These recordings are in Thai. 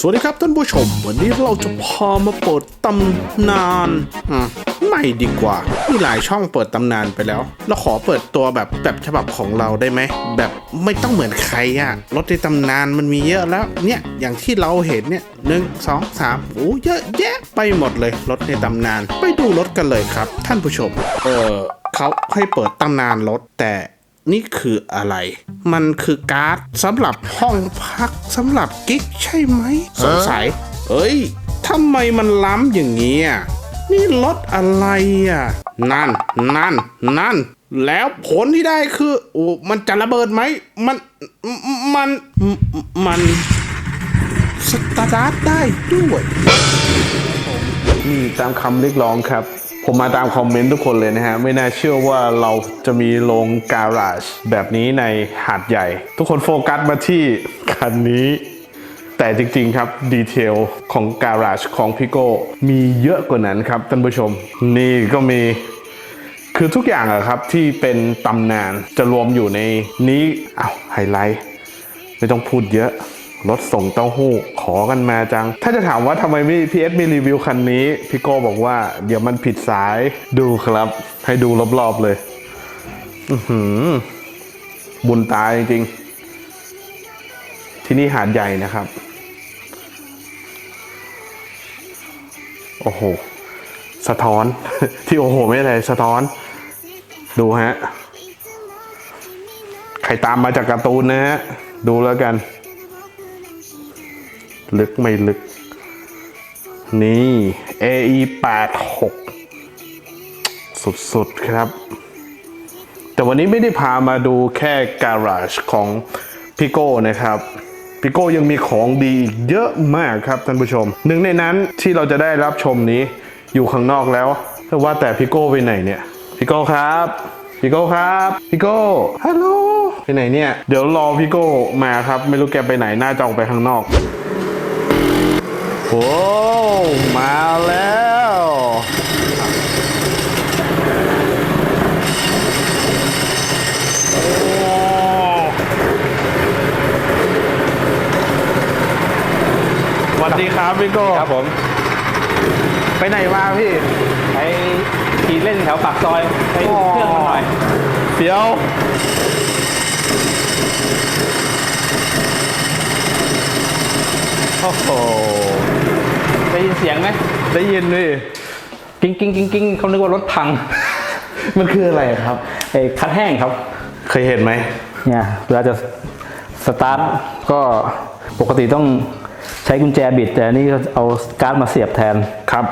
สวัสดีครับท่านผู้ชม วันนี้เราจะพามาเปิดตำนานอืมไม่ดีกว่า มีหลายช่องเปิดตำนานไปแล้ว เราขอเปิดตัวแบบแบบฉบับของเราได้ไหม แบบไม่ต้องเหมือนใครอะรถในตำนานมันมีเยอะแล้ว เนี่ย อย่างที่เราเห็นเนี่ยหนึ่งสองสามโอ้เยอะแยะไปหมดเลย รถในตำนาน ไปดูรถกันเลยครับ ท่านผู้ชม เออเขาให้เปิดตำนานรถแต่ นี่คืออะไร มันคือการ์ดสำหรับห้องพักสำหรับกิ๊กใช่ไหมสงสัย เอ้ยทำไมมันล้ำอย่างนี้อะนี่รถอะไรอะ นั่น นั่น นั่น แล้วผลที่ได้คือโอ้มันจะระเบิดไหม มัน มัน มันสตาร์ทได้ด้วยนี่ตามคำเรียกร้องครับ ผมมาตามคอมเมนต์ทุกคนเลยนะฮะ ไม่น่าเชื่อว่าเราจะมีโรงการาจแบบนี้ในหาดใหญ่ ทุกคนโฟกัสมาที่คันนี้ แต่จริงๆครับ ดีเทลของการาจของพิโก้มีเยอะกว่านั้นครับท่านผู้ชม นี่ก็มีคือทุกอย่างอะครับที่เป็นตำนานจะรวมอยู่ในนี้อ้าวไฮไลท์ ไม่ต้องพูดเยอะ รถส่งเต้าหู้ขอกันมาจัง ถ้าจะถามว่าทำไมไม่พีเอสมีรีวิวคันนี้พี่โก้บอกว่าเดี๋ยวมันผิดสายดูครับ ให้ดูรอบๆเลย อือบุญตายจริงๆที่นี่หาดใหญ่นะครับ โอ้โห สะท้อน ที่โอ้โห ไม่อะไรสะท้อน ดูฮะ ใครตามมาจากการ์ตูนนะฮะ ดูแล้วกัน ลึกไม่ลึก นี่ AE 86สุดๆครับ แต่วันนี้ไม่ได้พามาดูแค่การาจของพิโก้นะครับพิโก้ยังมีของดีอีกเยอะมากครับท่านผู้ชม หนึ่งในนั้นที่เราจะได้รับชมนี้อยู่ข้างนอกแล้วแต่ว่าแต่พิโก้ไปไหนเนี่ยพิโก้ครับพิโก้ครับพิโก้ฮัลโหลไปไหนเนี่ย เดี๋ยวรอพิโก้มาครับ ไม่รู้แกไปไหนน่าจะออกไปข้างนอก โอ้มาแล้วโอ้สวัสดีครับพี่โก้ครับผม ไปไหนมาพี่ ไปขี่เล่นแถวปากซอย ไปดูเครื่องมาหน่อย เดี๋ยว โอ้โห ได้ยินเสียงไหมได้ยินดิกิ้งกิ้งกิ้งกิ้งเขานึกว่ารถพัง มันคืออะไรครับไอ้คัดแห้งครับ เคยเห็นไหมเนี่ยเวลาจะสตาร์ทก็ปกติต้องใช้กุญแจบิด แต่อันนี่เอาการ์ดมาเสียบแทนครับ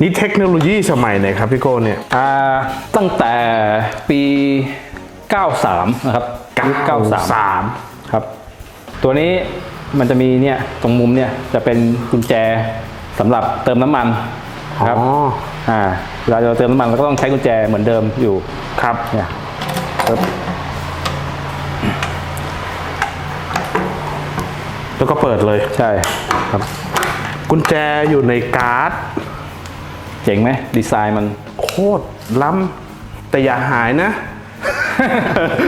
นี่เทคโนโลยีสมัยไหนครับพี่โก้เนี่ยอ่าตั้งแต่ปี 93 นะครับยุค93 ครับ ตัวนี้ มันจะมีเนี่ยตรงมุมเนี่ยจะเป็นกุญแจสำหรับเติมน้ำมันครับอ๋ออ่าเวลาเราเติมน้ำมันเราก็ต้องใช้กุญแจเหมือนเดิมอยู่ครับเนี่ยปึ๊บแล้วก็เปิดเลยใช่ครับ กุญแจอยู่ในการ์ดเจ๋งไหมดีไซน์มันโคตรล้ำแต่อย่าหายนะ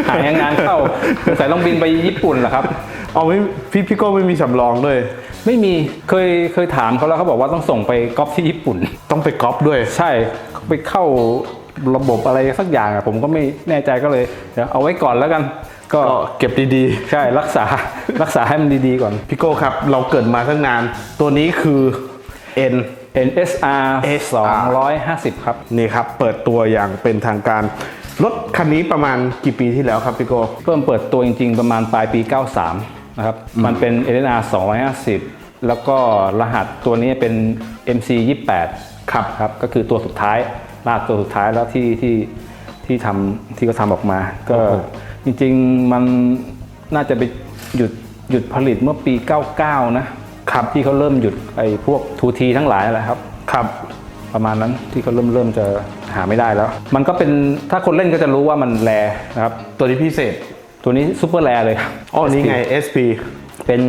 หายงานเข้าสงสัยต้องบินไปญี่ปุ่นเหรอครับ เอาไม่พี่พี่โก้ไม่มีสำรองด้วย ไม่มีเคยเคยถามเขาแล้วเขาบอกว่าต้องส่งไปก๊อปที่ญี่ปุ่น ต้องไปก๊อปด้วย ใช่เขาไปเข้าระบบอะไรสักอย่างอะผมก็ไม่แน่ใจก็เลยเดี๋ยวเอาไว้ก่อนแล้วกัน ก็ก็เก็บดีใช่รักษารักษาให้มันดีๆก่อน ๆ พี่โก้ครับ เราเกิดมาตั้งนาน ตัวนี้คือ N NSR SR 250 ครับ นี่ครับ เปิดตัวอย่างเป็นทางการ รถคันนี้ประมาณกี่ปีที่แล้วครับพี่โก้ เริ่มเปิดตัวจริงๆ ประมาณปลายปี 93 นะครับ มันเป็น NSR 250 แล้วก็รหัสตัวนี้เป็น MC 28ครับครับ ก็คือตัวสุดท้ายรหัสตัวสุดท้ายแล้วที่ที่ที่ทำที่เขาทำออกมา ก็โอ้โหจริงๆมันน่าจะไปหยุดหยุดผลิตเมื่อปี 99 นะครับที่เขาเริ่มหยุดไอ้พวกทูทีทั้งหลายแหละครับครับ ประมาณนั้นที่เขาเริ่มเริ่มจะหาไม่ได้แล้ว มันก็เป็นถ้าคนเล่นก็จะรู้ว่ามันแรนะครับ ตัวนี้พิเศษ ตัวนี้ซูเปอร์แรเลยครับอ๋อนี่ไง SP เป็น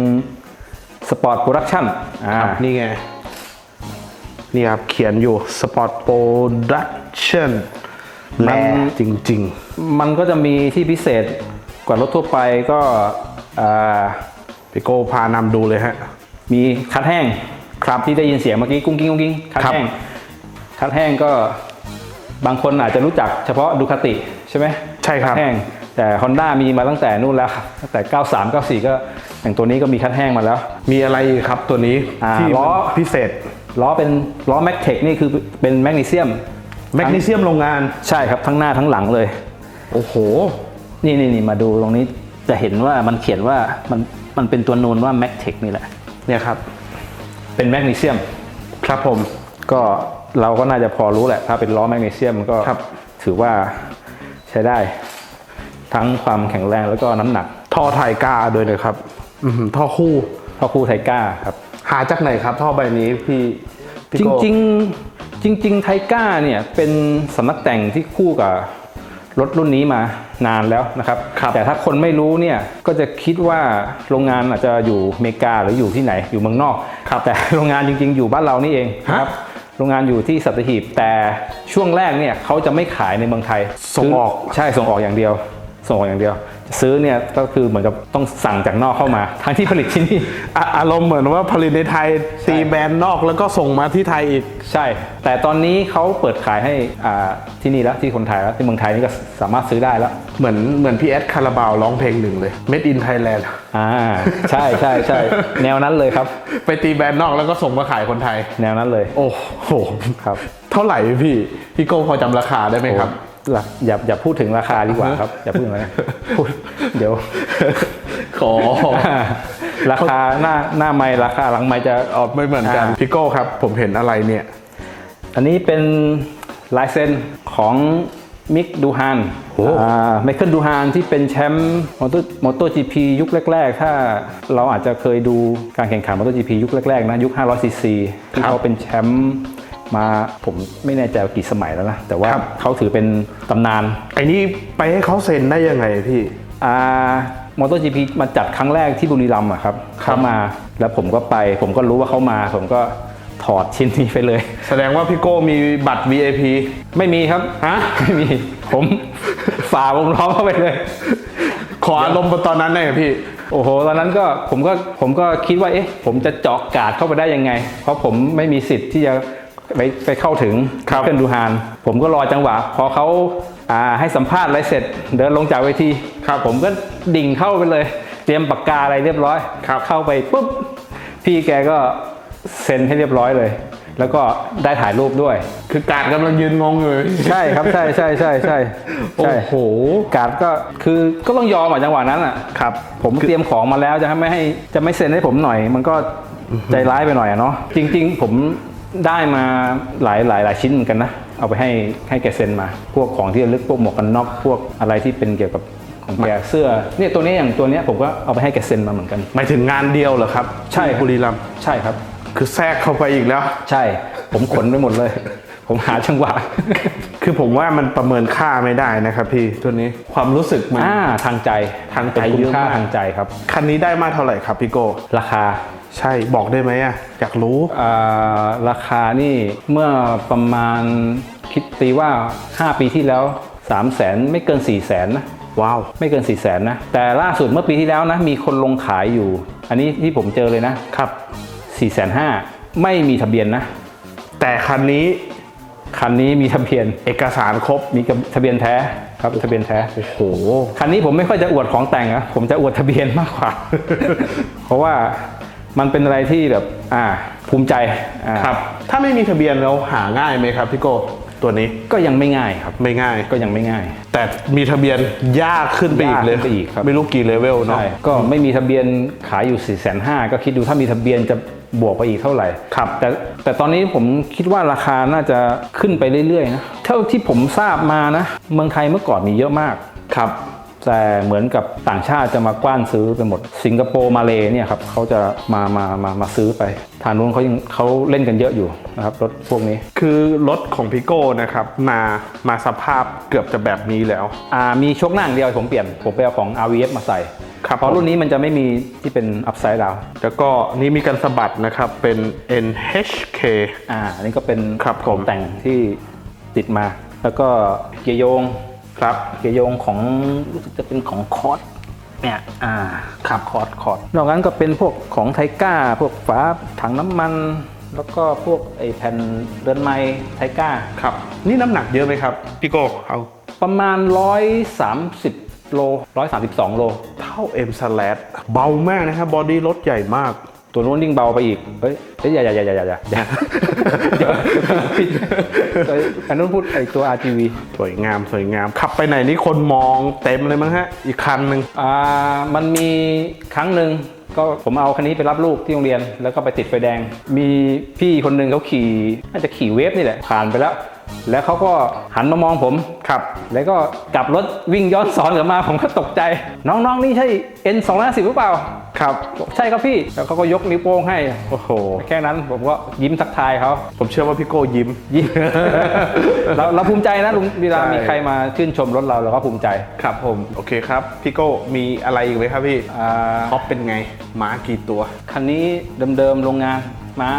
สปอร์ตโปรดักชั่นอ่าครับนี่ไง นี่ครับ เขียนอยู่ Sport Production แลจริงมันก็จะมีที่พิเศษกว่ารถทั่วไปก็อ่าพี่โก้พานำดูเลยฮะ มีคัดแห้งครับที่ได้ยินเสียงเมื่อกี้กุ้งกิ้งกุ้งกิ้งคัดครับแห้งคัดแห้งก็บางคนอาจจะรู้จักเฉพาะดูคาติใช่ไหมใช่ครับคัดแห้ง แต่ Honda มีมาตั้งแต่นู่นแล้วครับตั้งแต่ 93 94 ก็อย่างตัวนี้ก็มีคัดแห้งมาแล้ว มีอะไรอีกครับตัวนี้อ่าที่ล้อมันพิเศษล้อเป็นล้อแมกเทคนี่คือเป็นแมกนีเซียม แมกนีเซียมโรงงาน ใช่ครับทั้งหน้าทั้งหลังเลย โอ้โห นี่นี่นี่มาดูตรงนี้จะเห็นว่ามันเขียนว่ามันมันเป็นตัวนูนว่าแมกเทคนี่แหละเนี่ยครับ เป็นแมกนีเซียม ครับผม ก็เราก็น่าจะพอรู้แหละ ถ้าเป็นล้อแมกนีเซียมก็ครับ ถือว่าใช้ได้ ทั้งความแข็งแรงแล้วก็น้ำหนัก ท่อไทยก้าด้วยนะครับอื้อหือท่อคู่ท่อคู่ไทก้าครับ หาจากไหนครับ ท่อใบนี้พี่พี่จโก้ริงๆจริง ๆ ไทก้าเนี่ยเป็นสำนักแต่งที่คู่กับรถรุ่นนี้มานานแล้วนะครับ แต่ถ้าคนไม่รู้เนี่ยก็จะคิดว่าโรงงานอาจจะอยู่อเมริกาหรืออยู่ที่ไหนอยู่เมืองนอก แต่โรงงานจริง ๆ อยู่บ้านเรานี่เองนะครับ โรงงานอยู่ที่สัตหีบแต่ช่วงแรกเนี่ยเขาจะไม่ขายในเมืองไทยส่งออกใช่ส่งออกอย่างเดียว ส่งออกอย่างเดียว ซื้อเนี่ยก็คือเหมือนกับต้องสั่งจากนอกเข้ามาทั้งที่ผลิตที่นี่อะอารมณ์เหมือนว่าผลิตในไทยตีแบรนด์นอกแล้วก็ส่งมาที่ไทยอีก ใช่ แต่ตอนนี้เขาเปิดขายให้อ่าที่นี่แล้วที่คนไทยแล้วที่เมืองไทยนี่ก็สามารถซื้อได้แล้ว เหมือนเหมือนพี่แอดคาราบาวร้องเพลงหนึ่งเลย Made in Thailand อ่าใช่ใช่ใช่แนวนั้นเลยครับ ไปตีแบรนด์นอกแล้วก็ส่งมาขายคนไทย แนวนั้นเลย โอ้โหครับ เท่าไหร่พี่พี่โก้พอจำราคาได้ไหมครับหลัก อย่าอย่าพูดถึงราคาดีกว่าครับ อย่าพูดถึงอะไรพูดเดี๋ยว ขอ ราคาหน้าหน้าไม้ราคาหลังไม้จะออกไม่เหมือนกันอ่าพี่โก้ครับ ผมเห็นอะไรเนี่ย อันนี้เป็นลายเซ็นของมิกดูฮานโอ้ไมเคิลดูฮานที่เป็นแชมป์มอเตอร์มอเตอร์จีพียุคแรก ๆ ถ้าเราอาจจะเคยดูการแข่งขันมอเตอร์จีพียุคแรก ๆ นะ ยุค500ซีซีที่เขาเป็นแชมป์ มาผมไม่แน่ใจว่ากี่สมัยแล้วนะแต่ว่าเขาถือเป็นตำนานไอ้นี่ไปให้เขาเซ็นได้ยังไงพี่ อ่ามอเตอร์จีพีมาจัดครั้งแรกที่บุรีรัมย์อะครับ เขามาแล้วผมก็ไป ผมก็รู้ว่าเขามา ผมก็ถอดชิ้นนี้ไปเลย แสดงว่าพี่โก้มีบัตร VIP ไม่มีครับ ฮะ ไม่มี ผมฝ่าวงล้อมเข้าไปเลย ขออารมณ์ตอนนั้นหน่อยพี่ โอ้โห ตอนนั้นก็ผมก็ผมก็คิดว่า เอ๊ะ ผมจะเจาะกาดเข้าไปได้ยังไง เพราะผมไม่มีสิทธิ์ที่จะ ไปไปเข้าถึงครับเครื่องดูฮานผมก็รอจังหวะ พอเขาอ่าให้สัมภาษณ์อะไรเสร็จ เดินลงจากเวทีครับผมก็ดิ่งเข้าไปเลย เตรียมปากกาอะไรเรียบร้อยครับเข้าไปปุ๊บพี่แกก็เซ็นให้เรียบร้อยเลย แล้วก็ได้ถ่ายรูปด้วย คือการดกำลังยืนงงอยู่ใช่ครับใช่ใช่ใช่ใช่โอ้ใช่โหการดก็คือก็ต้องยอมอะจังหวะนั้นอะครับ ผมเตรียมของมาแล้วจะไม่ให้จะไม่เซ็นให้ผมหน่อย มันก็ใจร้ายไปหน่อยอะเนาะจริง ๆ ผม ได้มาหลายหลายหลายชิ้นเหมือนกันนะ เอาไปให้ให้แกเซ็นมา พวกของที่ระลึกพวกหมวกกันน็อกพวกอะไรที่เป็นเกี่ยวกับของแกเสื้อเนี่ยตัวนี้อย่างตัวเนี้ยผมก็เอาไปให้แกเซ็นมาเหมือนกัน หมายถึงงานเดียวเหรอครับใช่ครับบุรีรัมย์ใช่ครับ คือแทรกเข้าไปอีกแล้ว ใช่ ผมขนไปหมดเลย ผมหาจังหวะ คือผมว่ามันประเมินค่าไม่ได้นะครับพี่ตัวนี้ความรู้สึกมัน อ่าทางใจทางใจเป็นคุณเยอะค่ามาก ทางใจครับ คันนี้ได้มาเท่าไหร่ครับพี่โก้ราคา ใช่บอกได้ไหมอะอยากรู้ อ่าราคานี่เมื่อประมาณคิดตีว่า 5 ปีที่แล้ว 3 0 0แสนไม่เกิน 4 0 0แสนนะ ว้าว ไม่เกิน 4 0 0แสนนะ แต่ล่าสุดเมื่อปีที่แล้วนะ มีคนลงขายอยู่ อันนี้ที่ผมเจอเลยนะครับ 4 5 0 0 0ไม่มีทะเบียนนะ แต่คันนี้คันนี้มีทะเบียน เอกสารครบ มีทะเบียนแท้ครับทะเบียนแท้ โอ้โห คันนี้ผมไม่ค่อยจะอวดของแต่งอะผมจะอวดทะเบียนมากกว่า เพราะว่า มันเป็นอะไรที่แบบอ่าภูมิใจอ่าครับ ถ้าไม่มีทะเบียนแล้วหาง่ายไหมครับพี่โก้ตัวนี้ก็ยังไม่ง่ายครับ ไม่ง่าย ก็ยังไม่ง่าย แต่มีทะเบียนยากขึ้นไปอีกเลยยากขึ้นไปอีกครับ ไม่รู้กี่เลเวลเนาะ ใช่ก็ไม่มีทะเบียนขายอยู่4ี่แสนห้าก็คิดดูถ้ามีทะเบียนจะบวกไปอีกเท่าไหร่ครับ แต่แต่ตอนนี้ผมคิดว่าราคาน่าจะขึ้นไปเรื่อยๆนะเท่าที่ผมทราบมานะ เมืองไทยเมื่อก่อนมีเยอะมาก ครับ แต่เหมือนกับต่างชาติจะมากว้านซื้อไปหมด สิงคโปร์มาเลเนี่ยครับเขาจะมามามามาซื้อไป ทางนู้นเขายังเขาเล่นกันเยอะอยู่นะครับรถพวกนี้ คือรถของพี่โก้นะครับมามาสภาพเกือบจะแบบนี้แล้ว อ่ามีชกหน้าอย่างเดียวผมเปลี่ยนผมไปเอาของ RVF มาใส่ครับเพราะรุ่นนี้มันจะไม่มีที่เป็น upside down แล้วก็นี่มีการสะบัดนะครับเป็น NHK อ่าอันนี้ก็เป็นครับผมแต่งที่ติดมา แล้วก็เกียร์โยง ครับเกียร์โยงของรู้สึกจะเป็นของคอร์สเนี่ยอ่าขับคอร์ดคอร์ดนอกนั้นก็เป็นพวกของไทก้า พวกฝาถังน้ำมัน แล้วก็พวกไอแผ่นเรือนไม้ไทก้าครับ นี่น้ำหนักเยอะไหมครับ พี่โก้เอาประมาณ 130 โล 132 โล เท่า M s l a s เบามากนะครับบอดี้รถใหญ่มาก ตัวนู้นยิ่งเบาไปอีกเฮ้ยเฮ้ยอย่าอย่าอย่าอย่าอย่าอย่าอย่าเดี๋ยวเอ้ยอันนู้นพูดไอตัว RGV สวยงามสวยงาม ขับไปไหนนี่คนมองเต็มเลยมั้งฮะ อีกคันหนึ่งอ่ามันมีครั้งหนึ่งก็ผมเอาคันนี้ไปรับลูกที่โรงเรียน แล้วก็ไปติดไฟแดง มีพี่คนหนึ่งเขาขี่น่าจะขี่เวฟนี่แหละผ่านไปแล้ว แล้วเขาก็หันมามองผมครับ แล้วก็กลับรถวิ่งย้อนสอนกลับมา ผมก็ตกใจ น้องๆนี่ใช่ N 2 5 0หรือเปล่า ครับบอกใช่ครับพี่ แล้วเขาก็ยกนิ้วโป้งให้ โอ้โห แค่นั้นผมก็ยิ้มทักทายเขา ผมเชื่อว่าพี่โก้ยิ้ม ยิ้ม เราเราภูมิใจนะลุงเวลาใช่ มีใครมาชื่นชมรถเราเราก็ภูมิใจ ครับผม โอเคครับ พี่โก้มีอะไรอีกไหมครับพี่อ่า ท็อปเป็นไงม้ากี่ตัว คันนี้เดิมๆโรงงานม้า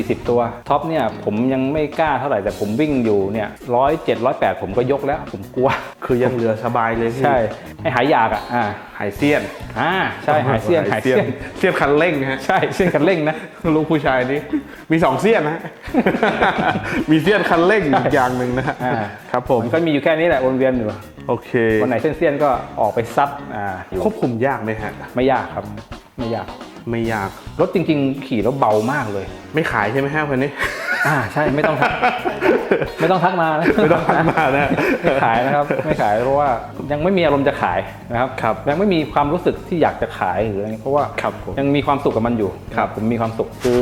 40 ตัว ท็อปเนี่ยผมยังไม่กล้าเท่าไหร่แต่ผมวิ่งอยู่เนี่ยร้อยเจ็ดร้อยแปดผมก็ยกแล้ว ผมกลัว คือยังเหลือสบายเลยพี่ใช่ ให้หายอยากอะอ่าหายเซียนอ่าใช่หายเสี้ยนหายเสี้ยนเสี้ยนคันเร่งนะฮะใช่เสี้ยนกันเร่งนะลูกผู้ชายนี่มีสองเสี้ยนนะฮะมีเสี้ยนคันเร่งอีกอย่างหนึ่งนะฮะอ่าครับผมก็มีอยู่แค่นี้แหละวนเวียนอยู่โอเควันไหนเส้นๆก็ออกไปซัดอ่าอยู่ควบคุมยากไหมฮะไม่ยากครับไม่ยาก ไม่ยาก รถจริง ๆ ขี่แล้วเบามากเลย ไม่ขายใช่ไหมฮะคนนี้ อ่าใช่ไม่ต้องทักไม่ต้องทักมานะไม่ต้องทักมานะไม่ขายนะครับ ไม่ขายเพราะว่ายังไม่มีอารมณ์จะขายนะครับครับยังไม่มีความรู้สึกที่อยากจะขายหรืออะไรเพราะว่าครับผมยังมีความสุขกับมันอยู่ครับผมมีความสุขคือ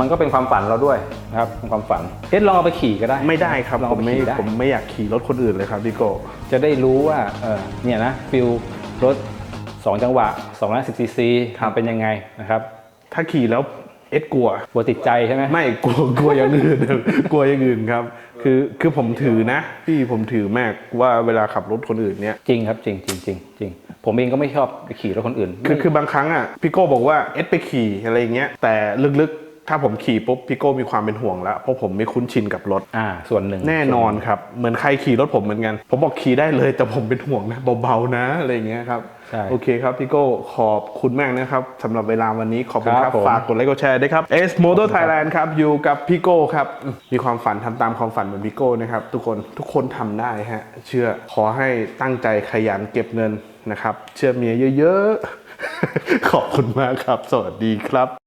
มันก็เป็นความฝันเราด้วยนะครับเป็นความฝันเอ๊ะลองเอาไปขี่ก็ได้ไม่ได้ครับลองผเอามไปไม่ขี่ได้ผมไม่อยากขี่รถคนอื่นเลยครับพี่โก จะได้รู้ว่าเออเนี่ยนะฟิลรถ 2 จังหวะ210ซีซีครับเป็นยังไงนะครับ ถ้าขี่แล้วเอ็ดกลัวกลัวติดใจใช่ไหมไม่กลัวกลัวอย่างอื่นกลัวอย่างอื่นครับ คือคือผมถือนะพี่ผมถือมากว่าเวลาขับรถคนอื่นเนี่ยจริงครับจริงจริงจริงจริงผมเองก็ไม่ชอบไปขี่รถคนอื่น คือคือบางครั้งอะพี่โก้บอกว่าเอ็ดไปขี่อะไรอย่างเงี้ยแต่ลึกๆ ถ้าผมขี่ปุ๊บพี่โก้มีความเป็นห่วงแล้ว เพราะผมไม่คุ้นชินกับรถ อ่า ส่วนหนึ่งแน่นอนครับ เหมือนใครขี่รถผมเหมือนกัน ผมบอกขี่ได้เลยแต่ผมเป็นห่วงนะเบาๆนะอะไรอย่างเงี้ยครับใช่โอเคครับพี่โก้ขอบคุณมากนะครับสำหรับเวลาวันนี้ขอบคุณคครัรับบผมฝากกดไลค์กดแชร์ด้วยครับ S Motor Thailand ครับอยู่กับพี่โก้ครับ มีความฝันทำตามความฝันเหมือนพี่โก้นะครับทุกคนทุกคนทำได้ฮะเชื่อขอให้ตั้งใจขยันเก็บเงินนะครับ เชื่อเมียเยอะๆขอบคุณมากครับ สวัสดีครับ